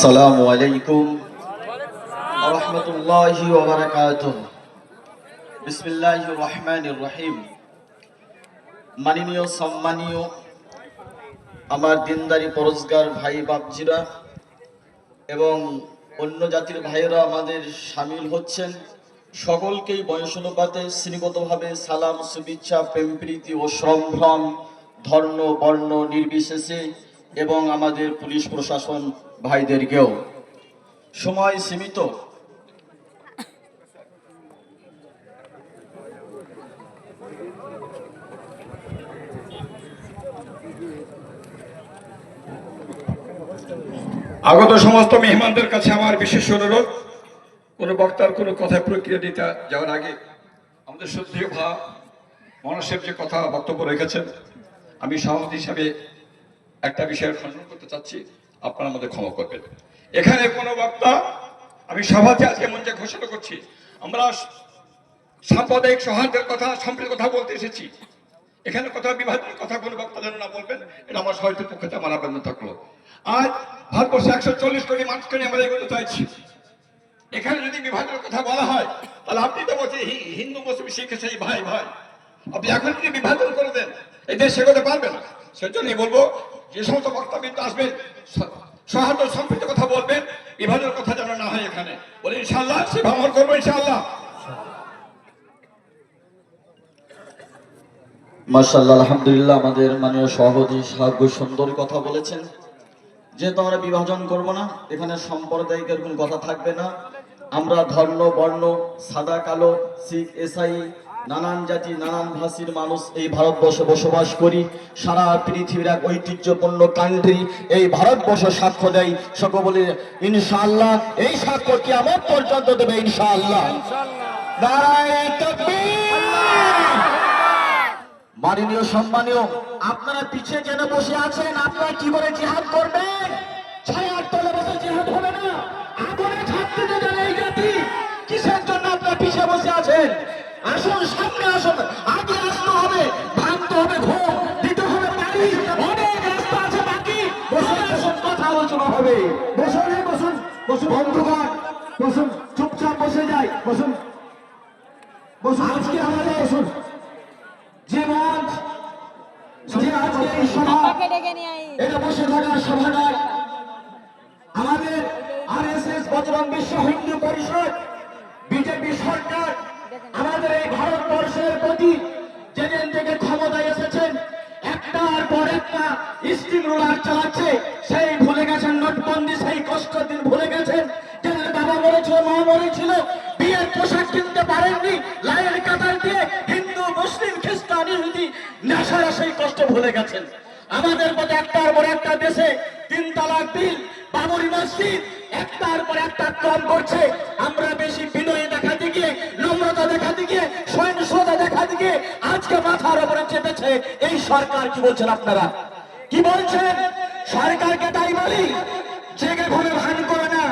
আসসালামু আলাইকুম মাননীয়, সম্মানীয়, আমার দিনদারি পরস্কার ভাই বাপজিরা এবং অন্য জাতির ভাইয়েরা আমাদের সামিল হচ্ছেন। সকলকেই বয়স অনুপাতে শ্রেণীগতভাবে সালাম, শুভেচ্ছা প্রেমপ্রীতি ও সম্ভ্রম, ধর্ম, বর্ণ নির্বিশেষে এবং আমাদের পুলিশ প্রশাসন ভাইদেরকেও। সময় সীমিত। আগত সমস্ত মেহমানদের কাছে আমার বিশেষ অনুরোধ, কোনো বক্তার কোনো কথায় প্রক্রিয়া দিতে যাওয়ার আগে আমাদের সত্যি ভা মানুষের যে কথা বক্তব্য রেখেছেন, আমি সভাপতি হিসাবে একটা বিষয়ের খণ্ডন করতে চাচ্ছি, আপনারা আমাদের ক্ষমা করবেন। এখানে কোনো বক্তা, আমি সভাতে আজকে মঞ্চে ঘোষণা করছি, আমরা সাম্প্রদায়িক সৌহার্দের কথা, সম্প্রীতির কথা বলতে এসেছি। এখানে কথা, বিভাজনের কথা কোনো বক্তা যেন না বলবেন, এটা আমার সহিতের পক্ষে আমার আবেদন থাকল। আজ ভারতবর্ষে একশো চল্লিশ কোটি মানুষকে নিয়ে আমরা এগোতে চাইছি। এখানে যদি বিভাজনের কথা বলা হয়, তাহলে আপনি তো বলছেন হিন্দু, মুসলিম, শিখ সেই ভাই ভাই। আপনি এখন যদি বিভাজন করে দেন, এই দেশ এগোতে পারবে না। সেজন্যই বলব যে সমস্ত বক্তব্য আসবেন, স- সৌহার্দ্য সম্প্রীতির কথা বলবেন, বিভাজনের কথা যেন না হয় এখানে। বলে ইনশাল্লাহ সে ভ্রমণ করব ইনশাল্লাহ মার্শাল্লাহ আলহামদুলিল্লাহ, আমাদের মাননীয় সভাপতি সাহায্য সুন্দর কথা বলেছেন। যেহেতু আমরা বিভাজন করব না, এখানে সাম্প্রদায়িকের কোনো কথা থাকবে না। আমরা ধর্ম, বর্ণ, সাদা, কালো, শিখ এসাই নানান জাতি, নানান ভাষীর মানুষ এই ভারতবর্ষে বসবাস করি। সারা পৃথিবীর এক ঐতিহ্যপূর্ণ কান্ট্রি এই ভারতবর্ষ সাক্ষ্য দেয়। সকল ইনশাআল্লাহ, এই সাক্ষ্য কি আমার পর্যন্ত দেবে ইনশাআল্লাহ। মাননীয়, সম্মানীয়, আপনারা পিছিয়ে যেন বসে আছেন, আপনারা কি করে জিহাদ করবেন? আসুন সামনে আসুন আগে আসতে হবে ভাঙতে হবে ঘুম দিতে হবে পানি। অনেক রাস্তা আছে বাকি। বসে আসুন কথা আলোচনা হবে। বসুন বসুন বসুন বন্ধুগণ বসুন চুপচাপ বসে যাই বসুন। বসুন আজকে আমাদের বসুন। যে মঞ্চ যে আজকে এই সভা এটা বসে থাকার সভা নয়। আমাদের আর এস এস বজরং বিশ্ব হিন্দু পরিষদ বিজেপি সরকার আমাদের এই ভারতবর্ষের প্রতি যেদিন থেকে ক্ষমতায় এসেছেন, একটার পর একটা স্টিম রোলার চালাচ্ছে, সেই ভুলে গেছেন নোটবন্দি, সেই কষ্ট দিন ভুলে গেছেন। যাদের বাবা মরেছিল, মা মরেছিল, বিয়ের পোশাক কিনতে পারেননি, লাইন কাতার দিয়ে হিন্দু, মুসলিম, খ্রিস্টান, ইহুদি নেশারা সেই কষ্ট ভুলে গেছেন। আমাদের মতো একটার পর একটা দেশে তিন তালাক বিল, বাবরি মসজিদ, একটার পর একটা কম করছে। উপরে এই সরকার কি বলছেন আপনারা? কি বলছেন? সরকারকে তাই বলি, জেগে ঘুরে ভান করে না,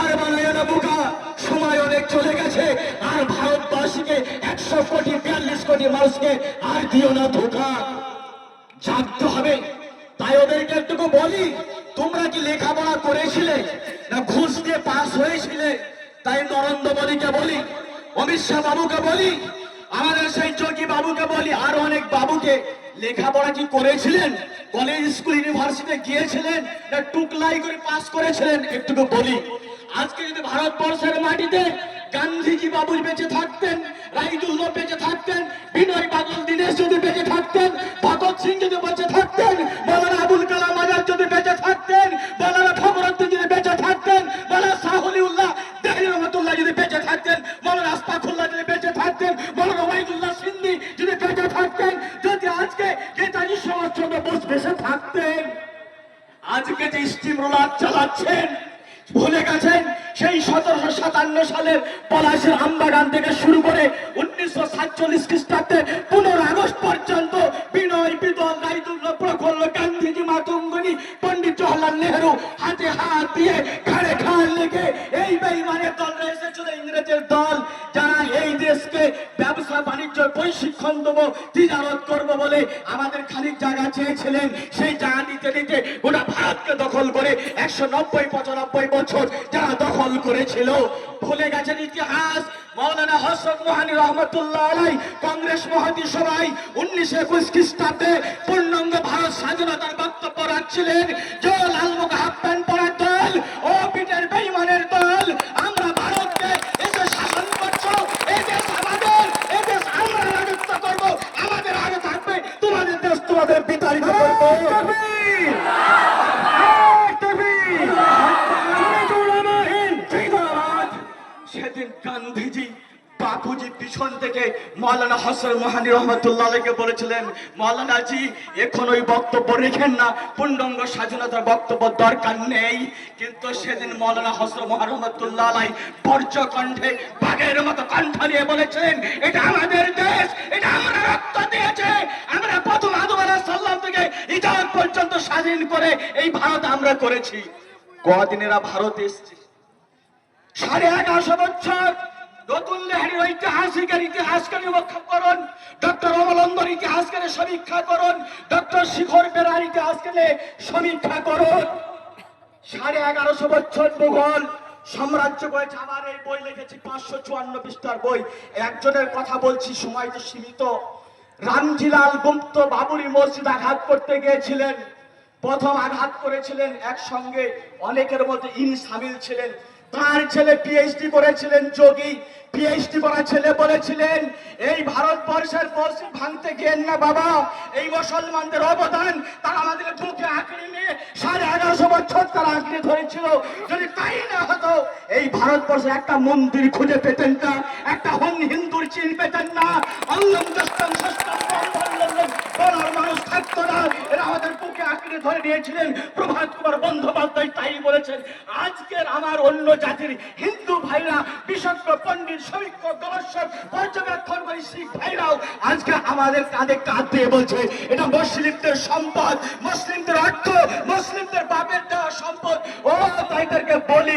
আর বলে না বুকা, সময় অনেক চলে গেছে, আর ভারতবাসীকে একশো কোটি, বিয়াল্লিশ কোটি মানুষকে আর দিও না ধোকা। জানতে হবে। তাই ওদেরকে একটুকু বলি, তোমরা কি লেখাপড়া করেছিলে না ঘুষ দিয়ে পাস হয়েছিলে? তাই নরেন্দ্র মোদীকে বলি, অমিত শাহ বাবুকে বলি, আমাদের বাবুকে বলি, আর অনেক বাবুকে লেখাপড়া কি করেছিলেন? কলেজ, স্কুল, ইউনিভার্সিটিতে গিয়েছিলেন না টুকলাই করে পাস করেছিলেন? একটুকু বলি। আজকে যদি ভারতবর্ষের মাটিতে গান্ধীজি বাবু বেঁচে থাকতেন চালাচ্ছেন। ভুলে গেছেন? সেই সতেরোশো সাতান্ন সালের পলাশের আমবাগান থেকে শুরু করে উনিশশো সাতচল্লিশ খ্রিস্টাব্দে পনেরো আগস্ট পর্যন্ত বিনয় বিদল রায়দুল্ল প্রফুল্ল, গান্ধীজি, মাতঙ্গনি পন্ডিত জওয়াহরলাল নেহরু হাতে হাত দিয়ে লেগে এই বেইমানের দল এসেছিল, ইংরেজের দল। যারা এই দেশকে ব্যবসা, বাণিজ্য প্রশিক্ষণ দেবো, তিজারত করব বলে আমাদের খানিক জায়গা চেয়েছিলেন, সেই জায়গা দিতে দিতে গোটা ভারতকে দখল করে একশো নব্বই, পঁচানব্বই বছর যারা দখল করেছিল। ভুলে গেছেন ইতিহাস? মৌলানা হসরত মোহানি রহমতুল্লাহ আলাই কংগ্রেস মহাতি সভায় উনিশশো একুশ খ্রিস্টাব্দে পূর্ণাঙ্গ ভারত স্বাধীনতার বক্তব্য রাখছিলেন। যে লালমুখ হাফ প্যান্ট পরার দল ও পিটের বেইমানের দল আমরা ভারতকে এসে শাসন করছ এই দেশ আমাদের এই দেশ আমরা রাজত্ব করব আমাদের আগে থাকবে তোমাদের দেশ তোমাদের বিতাড়িত করব সেদিন গান্ধীজি বাপুজি পিছন থেকে মৌলানা হাসান মহানি রহমতুল্লাহকে বলেছিলেন, মৌলানা জি, এখন ওই বক্তব্য রেখেন না। পূর্ণাঙ্গ স্বাধীনতার বক্তব্য দরকার নেই। কিন্তু সেদিন মৌলানা হাসান মহান রহমতুল্লাহ বর্জ্য কণ্ঠে বাঘের মতো কণ্ঠ নিয়ে বলেছেন এটা আমাদের দেশ, এটা আমরা রক্ত দিয়েছে। আমরা প্রথম আদম আলাহ সাল্লাম থেকে ইজাদ পর্যন্ত স্বাধীন করে এই ভারত আমরা করেছি। কদিনেরা ভারত এসছে? সাড়ে এগারোশো বছর নতুন লেহারির ঐতিহাসিকের ইতিহাসকে নিরীক্ষা করুন? ডক্টর অমলন্দর ইতিহাসকে সমীক্ষা করুন? ডক্টর শিখর বেরার ইতিহাসকে সমীক্ষা করুন? সাড়ে এগারোশো বছর মুঘল সাম্রাজ্য করেছে আমার এই বই লিখেছি পাঁচশো চুয়ান্ন পৃষ্ঠার বই। একজনের কথা বলছি, সময় তো সীমিত। রামজিলাল গুপ্ত বাবুরি মসজিদ আঘাত করতে গিয়েছিলেন। প্রথম আঘাত করেছিলেন একসঙ্গে। অনেকের মধ্যে ইনি সামিল ছিলেন। তার ছেলে পিএইচডি করেছিলেন যোগী। পিএইচডি করা ছেলে বলেছিলেন, এই ভারতবর্ষের মসজিদ ভাঙতে গিয়েন না বাবা। এই মুসলমানদের অবদান তারা আমাদের বুকে আঁকড়ে নিয়ে সাড়ে এগারোশো বছর তারা আঁকড়ে ধরেছিল। যদি তাই না হতো, এই ভারতবর্ষে একটা মন্দির খুঁজে পেতেন না, একটা হন হিন্দুর চিন পেতেন না। মানুষ থাকতো না এরা আমাদের বুকে আঁকড়ে ধরে নিয়েছিলেন। প্রভাত কুমার তাই বলেছেন, আজকের আমার অন্য জাতির হিন্দু ভাইরা পণ্ডিত, সৈক্য পর্যবেক্ষণ করে শিখ ভাইরাও আজকে আমাদের কাঁধে কাঁধ দিয়ে বলছে, এটা মুসলিমদের সম্পদ, মুসলিমদের অর্থ, মুসলিমদের বাপের দেওয়া সম্পদ। ও তাইদেরকে বলি